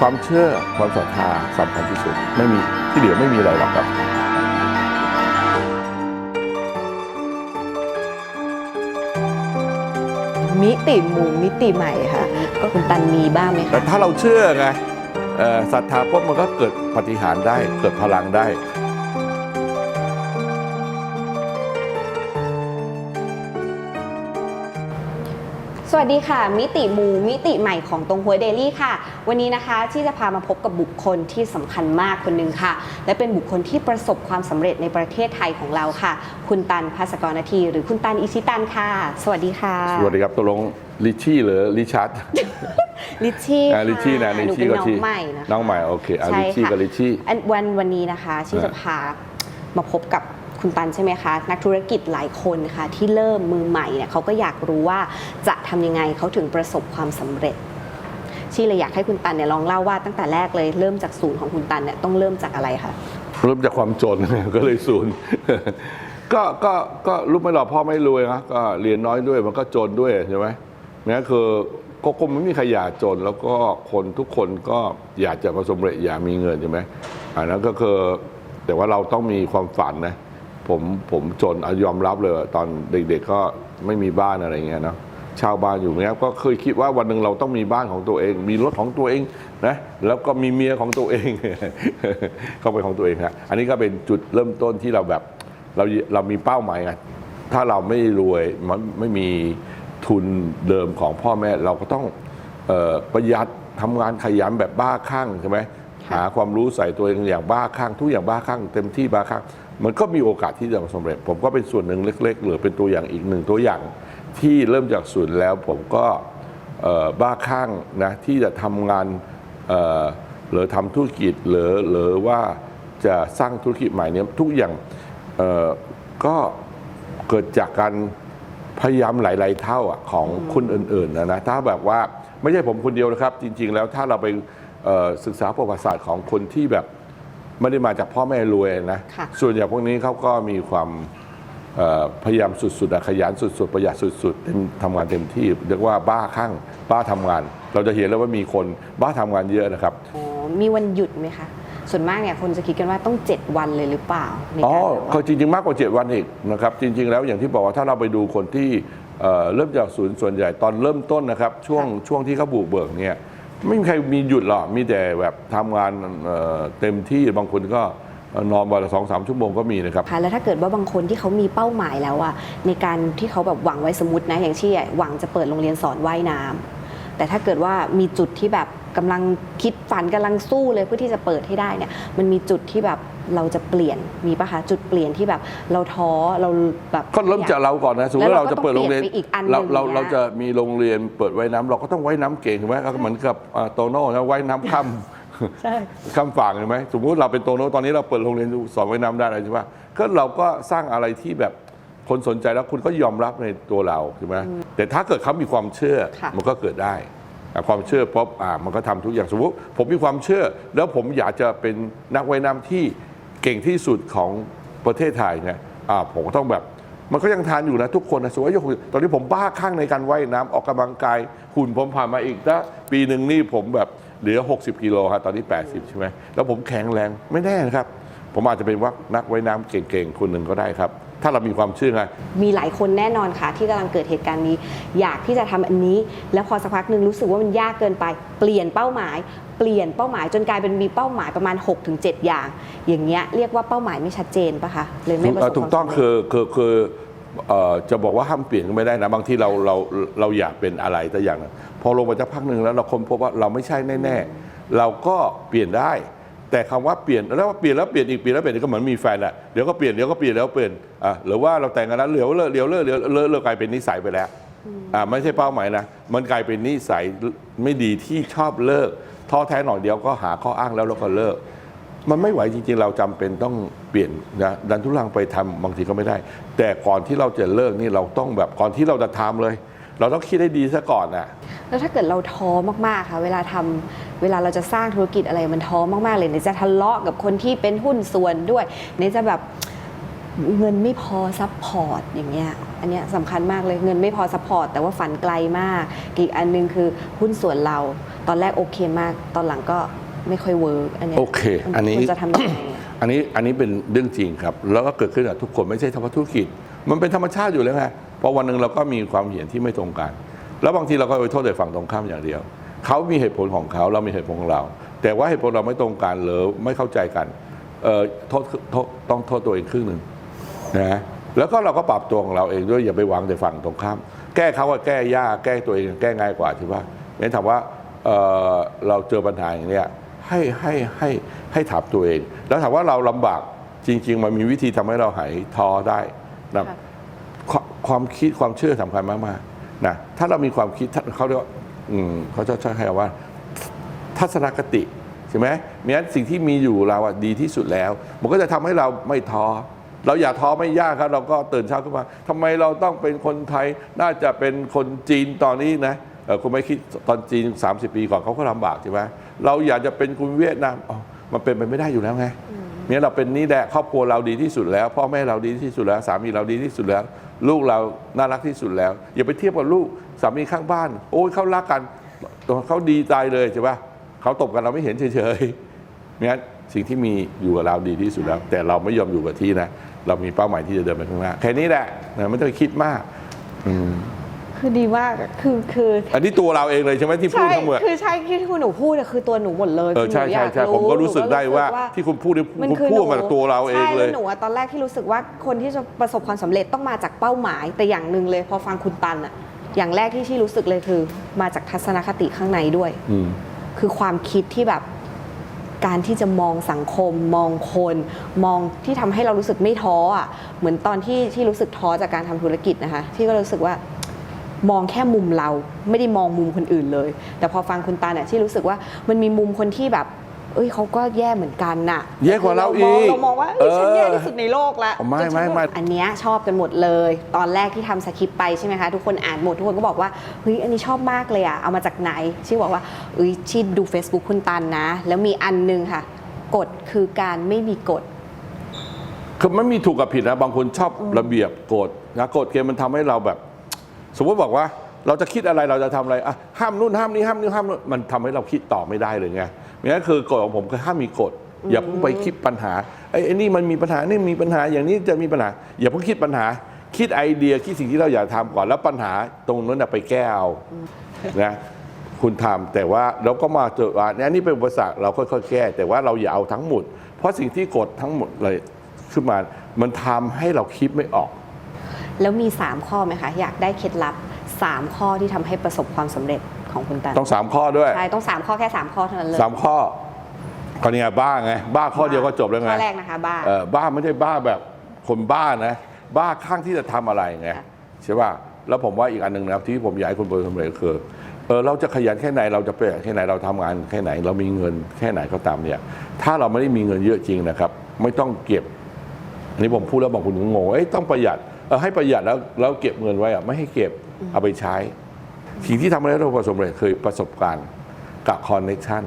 ความเชื่อความศรัทธาสำคัญที่สุด ไม่มีที่เหลือไม่มีอะไรหรอกครับมิติมุมมิติใหม่ค่ะก็คุณตันมีบ้างไหมแต่คะถ้าเราเชื่อไงเอ่อศรัทธาปุ๊บมันก็เกิดปาฏิหารย์ได้เกิดพลังได้ สวัสดีค่ะ มิติมูมิติใหม่ของตรงหัวเดลี่ค่ะ วันนี้นะคะที่จะพามาพบกับบุคคลที่สำคัญมากคนหนึ่งค่ะ และเป็นบุคคลที่ประสบความสำเร็จในประเทศไทยของเราค่ะ คุณตันภาสกรนาที หรือคุณตันอิชิตันค่ะ สวัสดีค่ะ สวัสดีครับตกลงลิชชี่หรือลิชาร์ดลิชชี่อ่าลิชชี่นะหลิชนูชี่เป็นก็น้อชี่งใหม่นะคะน้องใหม่โอเคอะใช่ลิชชี่ค่ะกับลิชชี่อันวันวันนี้นะคะที่อ่าจะพามาพบกับ คุณตันใช่ไหมคะ นักธุรกิจหลายคนค่ะที่เริ่มมือใหม่เนี่ยเขาก็อยากรู้ว่าจะทำยังไงเขาถึงประสบความสำเร็จชี่เลยอยากให้คุณตันเนี่ยลองเล่าว่าตั้งแต่แรกเลยเริ่มจากศูนย์ของคุณตันเนี่ยต้องเริ่มจากอะไรคะเริ่มจากความจนก็เลยศูนย์ก็ก็ก็ลูกไม่หล่อพ่อไม่รวยนะก็เรียนน้อยด้วยมันก็จนด้วยใช่ไหมนั่คือก็คงไม่มีใครอยากจน แล้วก็คนทุกคนก็อยากจะประสบความสำเร็จอยากมีเงินใช่ไหมอันนั้นก็คือแต่ว่าเราต้องมีความฝันนะ ผมผมจนอะยอมรับเลยว่าตอนเด็กๆก็ไม่มีบ้านอะไรเงี้ยเนาะเช่าบ้านอยู่เนี้ยก็เคยคิดว่าวันหนึ่งเราต้องมีบ้านของตัวเอง มีรถของตัวเองนะแล้วก็มีเมียของตัวเองเข้าไปนของตัวเองฮะอันนี้ก็เป็นจุดเริ่มต้นที่เราแบบเราเรามีเป้าหมายไงถ้าเราไม่รวยมันไม่มีทุนเดิมของพ่อแม่เราก็ต้องเออประหยัดทำงานขยันแบบบ้าคลั่งใช่ไหมค่ะหาความรู้ใส่ตัวเองอย่างบ้าคลั่งทุกอย่างบ้าคลั่งเต็มที่บ้าคลั่ง มันก็มีโอกาสที่จะประสบควาเร็จ ผมก็เป็นส่วนหนึ่งเล็ก ๆ หรือเป็นตัวอย่างอีกหนึ่งตัวอย่างที่เริ่มจากศูนย์แล้วผมก็บ้าคลั่งนะที่จะทำงานหรือทำธุรกิจหรือหรือว่าจะสร้างธุรกิจใหม่เนี่ยทุกอย่างก็เกิดจากการพยายามหลาย ๆ เท่าของคนอื่นๆนะนะถ้าแบบว่าไม่ใช่ผมคนเดียวนะครับ จริง ๆ แล้วถ้าเราไปศึกษาประวัติศาสตร์ของคนที่แบบ ไม่ได้มาจากพ่อแม่รวยนะ ค่ะ ส่วนใหญ่พวกนี้เขาก็มีความเอ่อพยายามสุดๆอะขยันสุดๆ ประหยัดสุดๆเต็มทำงานเต็มที่เรียกว่าบ้าคลั่งบ้าทำงาน เราจะเห็นแล้วว่ามีคนบ้าทำงานเยอะนะครับ อ๋อมีวันหยุดไหมคะ ส่วนมากเนี่ยคนจะคิดกันว่าต้อง 7 วันเลยหรือเปล่าในอ๋อการแบบว่าก็จริง ๆ มากกว่า 7 วันอีกนะครับ จริง ๆ แล้วอย่างที่บอกว่าถ้าเราไปดูคนที่เอ่อเริ่มจากศูนย์ส่วนใหญ่ตอนเริ่มต้นนะครับ ช่วงช่วงที่เขาบุกเบิกเนี่ย ไม่มีใครมีหยุดหรอกมีแต่แบบทำงานเอ่อเต็มที่บางคนก็นอนวันละสองสามชั่วโมงก็มีนะครับ ค่ะแล้วถ้าเกิดว่าบางคนที่เขามีเป้าหมายแล้วอะในการที่เขาแบบหวังไว้สมมตินะอย่างเช่นหวังจะเปิดโรงเรียนสอนว่ายน้ำแต่ถ้าเกิดว่ามีจุดที่แบบกำลังคิดฝันกำลังสู้เลยเพื่อที่จะเปิดให้ได้เนี่ยมันมีจุดที่แบบ เราจะเปลี่ยนมีปะคะจุดเปลี่ยนที่แบบเราท้อเราแบบก็เริ่มจากเราก่อนนะสมมติว่าเราจะเปิดโรงเรียนแล้วเราก็ต้องเปลี่ยนไปอีกอันหนึ่งเราเราอย่างเงี้ยเราจะมีโรงเรียนเปิดว่ายน้ำเราก็ต้องว่ายน้ำเก่งใช่ไหมก็เหมือนกับอ่าโตโน่นะว่ายน้ำค่ำใช่ข้ามฝั่งเห็นไหมสมมติเราเป็นโตโน่ตอนนี้เราเปิดโรงเรียนสอนว่ายน้ำได้เลยใช่ไหมก็เราก็สร้างอะไรที่แบบคนสนใจแล้วคุณก็ยอมรับในตัวเราใช่ไหมแต่ถ้าเกิดเขามีความเชื่อค่ะมันก็เกิดได้อะความเชื่อป๊บอ่ามันก็ทำทุกอย่างสมมติผมมีความเชื่อ แล้วผมอยากจะเป็นนักว่ายน้ำที่ เก่งที่สุดของประเทศไทยไงอ่าผมก็ต้องแบบ มันก็ยังทานอยู่นะทุกคนนะสมมติว่าตอนนี้ผมบ้าคลั่งในการว่ายน้ำออกกำลังกายหุ่นผมผ่านมาอีกนะปีหนึ่งนี่ผมแบบเหลือ 60กิโลครับตอนนี้ 80 ใช่ไหมแล้วผมแข็งแรงไม่แน่นะครับ ผมอาจจะเป็นว่านักว่ายน้ำเก่งๆคนหนึ่งก็ได้ครับ ถ้าเรามีความเชื่อไงมีหลายคนแน่นอนค่ะ ที่กำลังเกิดเหตุการณ์นี้ อยากที่จะทำอันนี้ แล้วพอสักพักหนึ่งรู้สึกว่ามันยากเกินไป เปลี่ยนเป้าหมาย เปลี่ยนเป้าหมายจนกลายเป็นมีเป้าหมายประมาณ 6-7 อย่าง อย่างเงี้ยเรียกว่าเป้าหมายไม่ชัดเจนปะคะเลยไม่ประสบเอ่อถูกต้องความสำเร็จคือคือคือเอ่อจะบอกว่าห้ามเปลี่ยนก็ไม่ได้นะ บางทีเราเราเราอยากเป็นอะไรแต่อย่างหนึงพอลงมาจากพักหนึ่งแล้วเราค้นพบว่าเราไม่ใช่แน่ ๆ เราก็เปลี่ยนได้ แต่คำว่าเปลี่ยนแล้วเปลี่ยนแล้วเปลี่ยนอีกเปลี่ยนแล้วเปลี่ยนอีกก็เหมือนมีแฟนอะเดี๋ยวก็เปลี่ยนเดี๋ยวก็เปลี่ยนแล้วเปลี่ยนอะหรือว่าเราแต่งกันแล้วเหลียวเลิกเหลียวเลิกเหลียวเลิกเลิกกลายเป็นนิสัยไปแล้วอ่าไม่ใช่เป้าหมายนะมันกลายเป็นนิสัยไม่ดีที่ชอบเลิกท้อแท้หน่อยเดียวก็หาข้ออ้างแล้วเราก็เลิก มันไม่ไหวจริงๆ เราจำเป็นต้องเปลี่ยนนะดันทุลังไปทำบางทีก็ไม่ได้ แต่ก่อนที่เราจะเลิกนี่เราต้องแบบก่อนที่เราจะทำเลย เราต้องคิดให้ดีซะก่อนนะ แล้วถ้าเกิดเราท้อมากๆค่ะ เวลาทำเวลาเราจะสร้างธุรกิจอะไรมันท้อมากๆเลยไหนจะทะเลาะกับคนที่เป็นหุ้นส่วนด้วยไหนจะแบบเงินไม่พอซัพพอร์ตอย่างเงี้ยอันเนี้ยสำคัญมากเลยเงินไม่พอซัพพอร์ตแต่ว่าฝันไกลมาก อีกอันหนึงคือหุ้นส่วนเรา ตอนแรกโอเคมาก ตอนหลังก็ไม่ค่อยเวิร์กอันเนี้ยโอเคอันนี้คุณจะทำยังไงอันนี้อันนี้เป็นเรื่องจริงครับ แล้วก็เกิดขึ้นกับทุกคนไม่ใช่เฉพาะธุรกิจ มันเป็นธรรมชาติอยู่แล้วไงเพราะวันหนึ่งเราก็มีความเห็นที่ไม่ตรงกัน แล้วบางทีเราก็ไปโทษแต่ฝั่งตรงข้ามอย่างเดียว เขามีเหตุผลของเขาเรามีเหตุผลของเรา แต่ว่าเหตุผลเราไม่ตรงกันหรือไม่เข้าใจกันเอ่อโทษโทษต้องโทษตัวเองครึ่งหนึ่งนะแล้วก็เราก็ปรับตัวของเราเองด้วยอย่าไปหวังแต่ฝั่งตรงข้าม แก้เขาว่าแก้ยากแก้ตัวเองแก้ง่ายกว่าใช่ปะงั้นถามว่าเอ่อเราเจอปัญหาอย่างเนี้ยให้ให้ให้ให้ถามตัวเอง แล้วถามว่าเราลำบากจริง ๆ มันมีวิธีทำให้เราหายท้อได้นะค่ะความความคิดความเชื่อสำคัญมากๆ นะถ้าเรามีความคิดเขาเรียกว่าเขาจะใช้คำว่า ทัศนคติใช่ไหมมีนั้นสิ่งที่มีอยู่เราอะดีที่สุดแล้ว มันก็จะทำให้เราไม่ท้อเราอย่าท้อไม่ยากครับ เราก็ตื่นเช้าขึ้นมาทำไมเราต้องเป็นคนไทยน่าจะเป็นคนจีนตอนนี้นะเออคุณไม่คิดตอนจีน 30 ปีก่อนเขาก็ลำบากใช่ไหมเราอยากจะเป็นคุณเวียดนามมันเป็นไปไม่ได้อยู่แล้วไง เนี่ยเราเป็นนี่แหละครอบครัวเราดีที่สุดแล้ว พ่อแม่เราดีที่สุดแล้ว สามีเราดีที่สุดแล้ว ลูกเราน่ารักที่สุดแล้ว อย่าไปเทียบกับลูกสามีข้างบ้าน โอ้ยเขารักกันเขาดีใจเลยใช่ปะเขาตบกันเราไม่เห็นเฉยๆงั้นสิ่งที่มีอยู่กับเราดีที่สุดแล้ว แต่เราไม่ยอมอยู่กับที่นะ เรามีเป้าหมายที่จะเดินไปข้างหน้าแค่นี้แหละนะไม่ต้องคิดมาก อืม คือดีมากอะคือคืออันนี้ตัวเราเองเลยใช่ไหมที่พูดใช่ทั้งหมดคือใช่ที่คุณหนูพูดอะคือตัวหนูหมดเลยเออใช่คือหนูใช่ยากใช่ผมก็รู้สึกได้ว่าหนูก็รู้สึกที่คุณพูดนี่มันคุณคือพูดหนูมาจากตัวเราเองเลยใช่แล้วหนูอะตอนแรกที่รู้สึกว่าคนที่จะประสบความสำเร็จต้องมาจากเป้าหมาย แต่อย่างหนึ่งเลยพอฟังคุณตันอะอย่างแรกที่ที่รู้สึกเลยคือ มาจากทัศนคติข้างในด้วย อืม คือความคิดที่แบบการที่จะมองสังคม มองคน มองที่ทำให้เรารู้สึกไม่ท้ออะเหมือนตอนที่ที่รู้สึกท้อจากการทำธุรกิจนะคะ ที่ก็รู้สึกว่า มองแค่มุมเราไม่ได้มองมุมคนอื่นเลย แต่พอฟังคุณตาเนี่ยที่รู้สึกว่ามันมีมุมคนที่แบบ เอ้ยเขาก็แย่เหมือนกันน่ะแย่กว่าเราอีกเรามองว่าเอ้ยฉันเออแย่ที่สุดในโลกละไม่ไม่ไม่อันเนี้ยชอบกันหมดเลย ตอนแรกที่ทำสคริปต์ไปใช่ไหมคะทุกคนอ่านหมดทุกคนก็บอกว่าเฮ้ยอันนี้ชอบมากเลยอะเอามาจากไหนชี่บอกว่าเอ้ยชี่ดู Facebook คุณตันนะ แล้วมีอันนึงค่ะกฎคือการไม่มีกฎคือมันมีถูกกับผิดนะบางคนชอบระเบียบกฎนะกฎเกณฑ์มันทำให้เราแบบ สมมติบอกว่าเราจะคิดอะไรเราจะทำอะไรอะห้ามนู่นห้ามนี่ห้ามนี่ห้ามนู่นมันทำให้เราคิดต่อไม่ได้เลยไงนี่คือกฎของผมคือห้ามมีกฎอย่าเพิ่งไปคิดปัญหาไอ้ไอ้นี่มันมีปัญหานี่มีปัญหาอย่างนี้จะมีปัญหา อย่าเพิ่งคิดปัญหา คิดไอเดียคิดสิ่งที่เราอยากทำก่อนแล้วปัญหาตรงนั้นไปแก้เอานะคุณทำแต่ว่าเราก็มาเจอว่าเนี่ยนนี้เป็นอุปสรรคเราค่อยๆแก้ แต่ว่าเราอย่าเอาทั้งหมด เพราะสิ่งที่กดทั้งหมดเลยขึ้นมา มันทำให้เราคิดไม่ออก แล้วมี 3 ข้อไหมคะ อยากได้เคล็ดลับ 3 ข้อที่ทำให้ประสบความสำเร็จของคุณตันต้องสามข้อด้วย ใช่ ต้อง 3 ข้อแค่ 3 ข้อเท่านั้นเลยสามข้อก็นี่ไงบ้าไง บ้าข้อเดียวก็จบแล้วไงข้อแรกนะคะบ้าเออบ้าไม่ใช่บ้าแบบคนบ้านะ บ้าข้างที่จะทำอะไรไงค่ะใช่ป่ะแล้วผมว่าอีกอันหนึ่งนะครับที่ผมอยากให้คนประสบความสำเร็จก็คือเออเราจะขยันแค่ไหนเราจะประหยัดแค่ไหนเราทำงานแค่ไหน เรามีเงินแค่ไหนก็ตามเนี่ย ถ้าเราไม่ได้มีเงินเยอะจริงนะครับ ไม่ต้องเก็บ อันนี้ผมพูดแล้วบางคนก็งงว่าเอ้ยต้องประหยัดเออ ให้ประหยัดแล้วแล้วเก็บเงินไว้อะไม่ให้เก็บเอาไปใช้ สิ่งที่ทำให้เราประสบความสำเร็จคือประสบการณ์กับคอนเน c t ชัน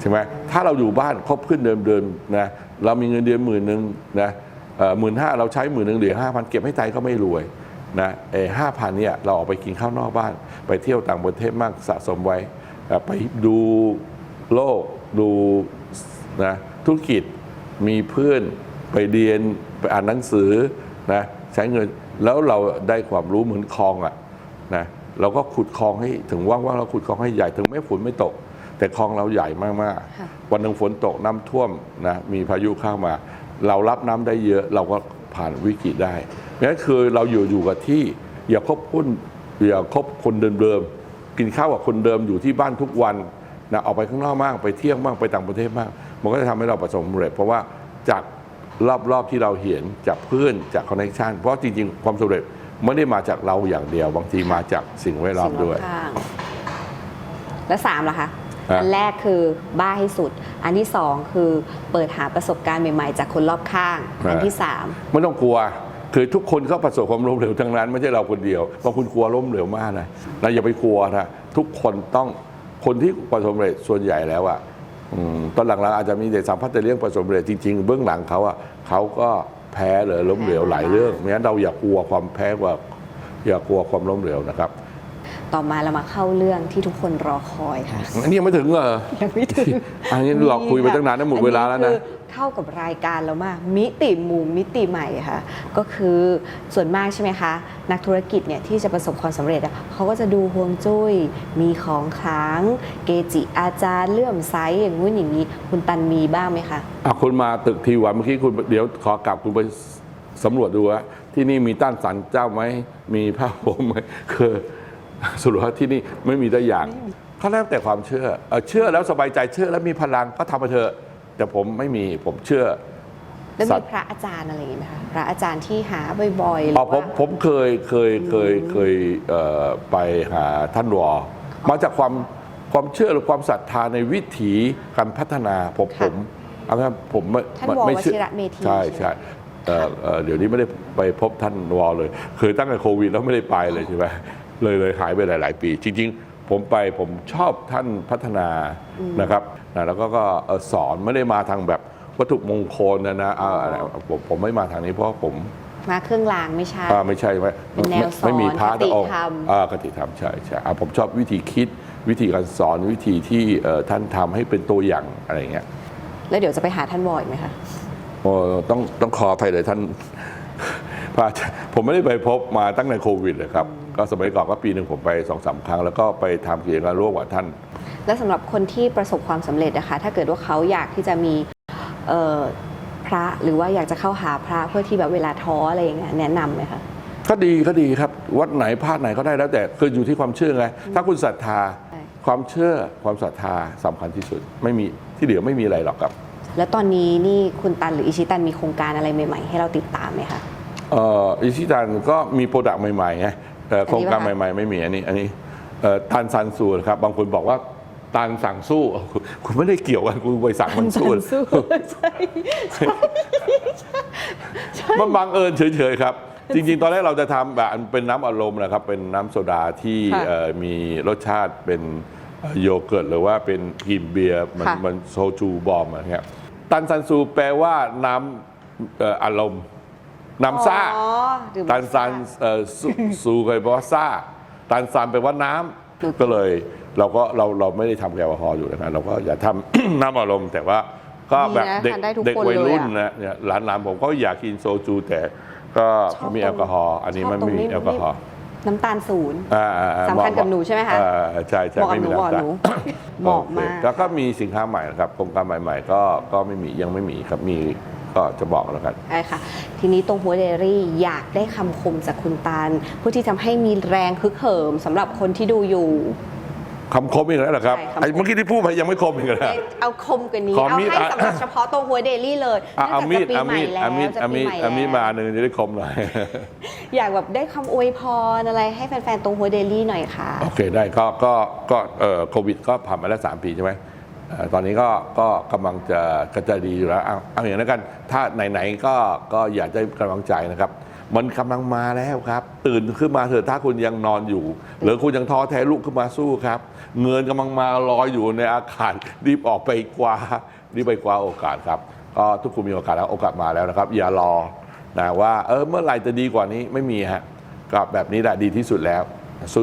ใช่ไหมถ้าเราอยู่บ้านครบขึ้นเดิมๆนะเรามีเงินเดือนหมื่นหนึ่งนะหมื่นห้าเราใช้หมื่นหนึ่งเหลือห้าพันเก็บให้ใจก็ไม่รวยนะเอห้าพันเนี่ยเราออกไปกินข้าวนอกบ้าน ไปเที่ยวต่างประเทศมากสะสมไว้เอ่อไปดูโลกดูนะธุรกิจมีเพื่อนไปเรียนไปอ่านหนังสือนะ ใช้เงินแล้วเราได้ความรู้เหมือนคลองอะนะเราก็ขุดคลองให้ถึงว่างๆเราขุดคลองให้ใหญ่ถึงแม้ฝนไม่ตก แต่คลองเราใหญ่มากค่ะๆวันหนึ่งฝนตกน้ำท่วมนะมีพายุเข้ามา เรารับน้ำได้เยอะเราก็ผ่านวิกฤตได้นั่นคือเราอยู่อยู่กับที่อย่าคบหุ้นอย่าคบคนเดิมๆกินข้าวกับคนเดิมอยู่ที่บ้านทุกวันนะออกไปข้างนอกมากไปเที่ยวมากไปต่างประเทศมาก มันก็จะทำให้เราประสบความสำเร็จเพราะว่าจาก รอบๆที่เราเห็นจากเพื่อนจากคอนเนคชันเพราะจริงๆ ความสำเร็จไม่ได้มาจากเราอย่างเดียว บางทีมาจากสิ่งแวดล้อมด้วย สิ่งรอบข้างและสามล่ะคะอะอันแรกคือบ้าให้สุด อันที่สองคือเปิดหาประสบการณ์ใหม่ ๆ จากคนรอบข้าง อันที่สามไม่ต้องกลัว คือทุกคนก็ประสบความล้มเหลวทั้งนั้น ไม่ใช่เราคนเดียวบางคนกลัวล้มเหลวมากนะเราอย่าไปกลัวนะทุกคนต้องคนที่ประสบความสำเร็จส่วนใหญ่แล้วอะอืม ตอนหลังๆอาจจะมีเด็กสามพัฒน์เรื่องประสบความเร็จจริงๆ เบื้องหลังเขาอะเขาก็แพ้หรือล้มเหลวหลายเรื่องเพราะฉะนั้นเราอย่ากลัวความแพ้ว่าอย่ากลัวความล้มเหลวนะครับ ต่อมาเรามาเข้าเรื่องที่ทุกคนรอคอยค่ะอันนี้ยังไม่ถึงเหรอ ยังไม่ถึงอันนี้เราคุยไปตั้งนานนะหมดเวลาแล้วนะ อัคือเข้ากับรายการเรามาก มิติมุมมิติใหม่ค่ะ ก็คือส่วนมากใช่ไหมคะ นักธุรกิจเนี่ยที่จะประสบความสำเร็จอะเขาก็จะดูฮวงจุ้ย มีของขลังเกจิอาจารย์เลื่อมใสอย่างงู้นอย่างนี้ คุณตันมีบ้างไหมคะ อะคุณมาตึกทีวันเมื่อกี้คุณเดี๋ยวขอกลับคุณไปสำรวจดูว่าที่นี่มีต้านสันเจ้าไหมมีผ้าห่มไหมคือ สรุปว่าที่นี่ไม่มีได้อย่างก็แล้วแต่ความเชื่อเอ่อเชื่อแล้วสบายใจเชื่อแล้วมีพลังก็ทำไปเถอะแต่ผมไม่มีผมเชื่อแล้วสัมีตว์พระอาจารย์อะไรอย่างนี้ไหมคะพระอาจารย์ที่หาบ่อยๆหรือ๋ออผมว่าผมเคยเคยเคยเคยเอ่อไปหาท่านวอมาจากความความเชื่อหรือความศรัทธาในวิถีการพัฒนาผมค่ะผมเอาละผมไม่ท่านวไม่วเชื่ชิระเมธีใช่ใช่ไหมใช่เอ่อเอ่อเดี๋ยวนี้ไม่ได้ไปพบท่านวอเลยคือตั้งแต่โควิดแล้วไม่ได้ไปเลยใช่ไหม เลยเลยหายไปหลาย ๆ ปี จริง ๆ ผมไปผมชอบท่านพัฒนานะครับนะแล้วก็ก็เอ่อสอนไม่ได้มาทางแบบวัตถุมงคลนะนะเอาอะไรผมผมไม่มาทางนี้เพราะผมมาเครื่องรางไม่ใช่อ่าไม่ใช่ไหมเป็นแนวสอนไม่มีพระคติองค์ธรรมอ่าคติธรรมใช่ใช่อ่าผมชอบวิธีคิดวิธีการสอนวิธีที่เอ่อท่านทำให้เป็นตัวอย่างอะไรอย่างเงี้ยแล้วเดี๋ยวจะไปหาท่านวอยไหมคะโอ้ต้องต้องขออภัยเลยท่านพระอาจารย์ผมไม่ได้ไปพบมาตั้งแต่โควิดเลยครับ ก็สมัยก่อนก็ปีหนึ่งผมไปสองสามครั้ง แล้วก็ไปทำกิจการร่วมกับท่าน และสำหรับคนที่ประสบความสำเร็จนะคะ ถ้าเกิดว่าเขาอยากที่จะมีเอ่อพระหรือว่าอยากจะเข้าหาพระเพื่อที่แบบเวลาท้ออะไรอย่างเงี้ยแนะนำไหมคะก็ดีก็ดีครับ วัดไหนพลาดไหนก็ได้แล้วแต่คืออยู่ที่ความเชื่อไง ถ้าคุณศรัทธาใช่ความเชื่อความศรัทธาสำคัญที่สุด ไม่มีที่เหลือไม่มีอะไรหรอกครับ แล้วตอนนี้นี่คุณตันหรืออิชิตันมีโครงการอะไรใหม่ๆ ให้เราติดตามไหมคะเอ่ออิชิตันก็มีโปรดักต์ใหม่ๆไงเอ่ออันนี้ โครงการปะคะใหม่ๆ ไม่มีอันนี้ อันนี้เอ่อตันซันซูนะครับ บางคนบอกว่าตันสั่งสู้ คุณคุณไม่ได้เกี่ยวกันคุณไปสั่งมันสู้ใช่ใช่ใช่มันบังเอิญเฉยๆครับ จริงๆ ตอนแรกเราจะทำแบบเป็นน้ำอารมณ์นะครับ เป็นน้ำโซดาที่ค่ะเอ่อมีรสชาติเป็นเอ่อโยเกิร์ตหรือว่าเป็นกลิ่นเบียร์มันค่ะมันโซจูบอมอะไรเงี้ยตันซันซูแปลว่าน้ำเอ่ออารมณ์ น้ำซ่าอ๋อดื่มตันซันเอ่อซูซูเคยแปลว่าซ่าตันซันแปลว่าน้ำก็เลยเราก็เราเราไม่ได้ทำแอลกอฮอล์อยู่นะครับเราก็อย่าทำ น้ำอารมณ์แต่ว่าก็แบบดีนะเด็กทานได้ทุกเด็กคนวัยรุ่นเลยอะนะเนี่ยหลานๆผมก็อยากกินโซจูแต่ก็ชอบไม่มีตรงแอลกอฮอล์อันนี้ชอบมันตรงไม่มีนี้แอลกอฮอล์ น้ำตาลศูนย์ อ่าอ่าอ่าสำคัญกับหนูใช่ไหมคะอ่าใช่ใช่เหมาะกับไม่มีหนูเหมาะกับหนูน้ำตาลเหมาะมากโอเคแล้วก็มีสินค้าใหม่นะครับโครงการใหม่ ๆ ก็ก็ไม่มียังไม่มีครับมี ก็จะบอกแล้วกันใช่ค่ะ ทีนี้ตรงหัวเดรี่อยากได้คำคมจากคุณตันเพื่อที่ทำให้มีแรงฮึกเหิมสำหรับคนที่ดูอยู่ คำคมอีกแล้วเหรอครับใช่คำคม ไอ้เมื่อกี้ที่พูดไปยังไม่คมอีกเหรอเอาคมกว่านี้ ขอเอามีด ให้อะสำหรับเฉพาะตรงหัวเดลี่เลยอะเอามีดนื่เอางมีจากดจะเอามีดปีเอาใหมีดแล้วเอามีดมาหนึ่งจะได้คมหน่อย อยากแบบได้คำอวยพรอะไรให้แฟนๆตรงหัวเดลี่หน่อยค่ะ โอเคได้ก็ก็ก็เอ่อโควิดก็ผ่านมาแล้วสามปีใช่ไหมเอ่อ ตอนนี้ก็ก็กำลังจะก็จะดีอยู่แล้วเอาเอาอย่างนั้นกัน ถ้าไหนๆก็ก็อยากได้กำลังใจนะครับ มันกำลังมาแล้วครับ ตื่นขึ้นมาเถอะถ้าคุณยังนอนอยู่ หรือคุณยังท้อแท้ลุกขึ้นมาสู้ครับ เงินกำลังมาลอยอยู่ในอากาศรีบออกไปคว้ารีบไปคว้าโอกาสครับก็ทุกคนมีโอกาสแล้วโอกาสมาแล้วนะครับ อย่ารอนะว่าเออเมื่อไหร่จะดีกว่านี้ไม่มีฮะก็แบบนี้แหละดีที่สุดแล้ว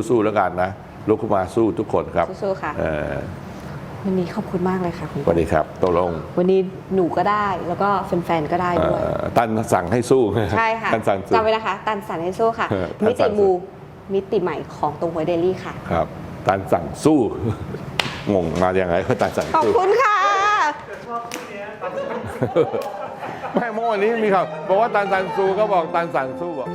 สู้ๆแล้วกันนะลุกขึ้นมาสู้ทุกคนครับสู้ๆค่ะเอ่อ วันนี้ขอบคุณมากเลยค่ะคุณสวัสดีครับตกลง วันนี้หนูก็ได้แล้วก็แฟนๆก็ได้เอ่ด้วยอตันสั่งให้สู้ใช่ค่ะตันสั่งสู้จำไว้นะคะ ตันสันให้สู้ค่ะเออตันมิสัตินสู้มูมิติใหม่ของตรงหัวเดลี่ค่ะครับตันสั่งสู้งงมาอย่างไรก็ตันสั่งขอบสู้คุณค่ะไม่เมื่อวันนี้มีข่าวบอกว่าตันสั่งสู้ก็บอกตันสั่งสู้บอก